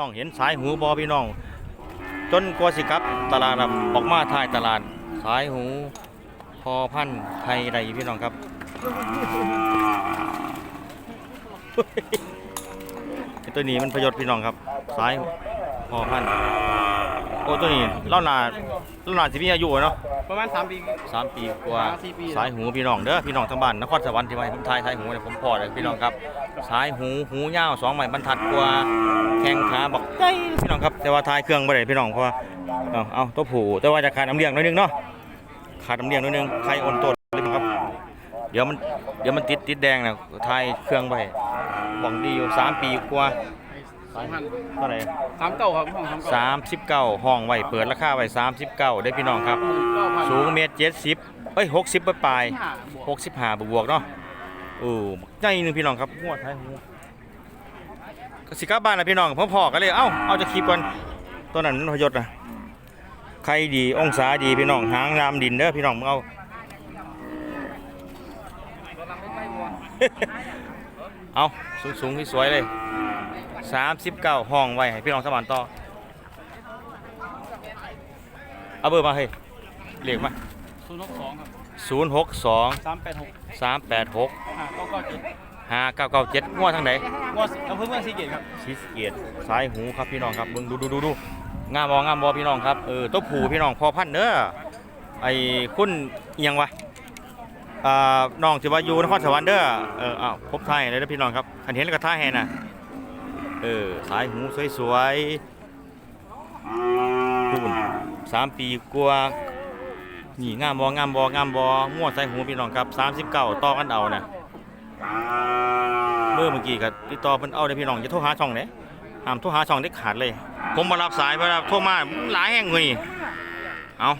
น้องเห็นสายหูบอพี่น้อง จนกว่าสิครับตลาดออกมาทายตลาด สายหูพอพันธ์ไทยใดพี่น้องครับไอตัวนี้มันพยศพี่น้องครับ สาย พอพันธุ์โอ้ตัวนี้เล่านาเล่านาสิมีอายุเนาะประมาณ 3 ปี สามปีกว่าสามสี่ปี สายหูพี่น้องเด้อพี่น้องทั้งบ้านนครสวรรค์ที่ว่าให้ผมทายสายหูเนี่ยผมพอเลยพี่น้องครับ สายหูหูยาวสองใหม่บรรทัดกว่าแข้งขาบอกใหญ่พี่น้องครับแต่ว่าทายเครื่องบ่ได้พี่น้องเพราะว่าเอาเอาตัวผูแต่ว่าจะขาดน้ำเลี้ยงหนิดนึงเนาะขาดน้ำเลี้ยงหนิดนึงไข่อ่อนต้นเลยครับ เดี๋ยวมันเดี๋ยวมันติดติดแดงนะทายเครื่องไปหวังดีอยู่สามปีกว่าสองพัน เท่าไหร่สามเก้าครับห้องสามเก้าสามสิบเก้าห้องไว้เปิดราคาไว้สามสิบเก้าได้พี่น้องครับเก้าพันสูงเมตรเจ็ดสิบเอ้ยหกสิบปลายห้าบวกหกสิบห้าบวกๆเนาะโอ้ใหญ่หนึงพี่น้องครับหัวท้ายหูก็สิกลับบ้านนะพี่น้องพ่อพอกันเลยเอ้าเอาจะคีบก่อนตัวนั้นมันพยศนะใครดีองศาดีพี่น้องหางรามดินเด้อพี่น้องมึงเอาเอาสูงสูงที่สวยเลย สามสิบเก้าห้องไว้ให้พี่น้องสมานต่อ เอาเบอร์มาเฮ้ยเรียกมาศูนย์หกสองครับศูนย์หกสองสามแปดหกสามแปดหกห้าเก้าเก้าเจ็ดห้าเก้าเก้าเจ็ดงวดทางไหนงวดอำเภอเมืองศรีเกตครับชีสเกียรติสายหูครับพี่น้องครับเบิ่งดูดูดูดูงามบองามบอพี่น้องครับเออตัวผูพี่น้องพอพันธุ์เด้อไอ้คุณเอียงวะอ่าน้องที่ว่าอยู่นครสวรรค์เด้อเอออ้าวพบไทายเลยนะพี่น้องครับอันเห็นแล้วก็ท่ายให้น่ะ เออสายหูสวยๆคุณสามปีกว่านี่งามบองามบองามบองวสายหูพี่น้องครับ39ต่อกันเอาน่ะเมื่อเมื่อกี้ก็ติดต่อเพิ่นเอาได้พี่น้องอย่าโทรหาช่องเด้ห้ามโทรหาช่องเด็ดขาดเลย ผมมารับสายเวลาโทรมาหลายแห่งเลยเอา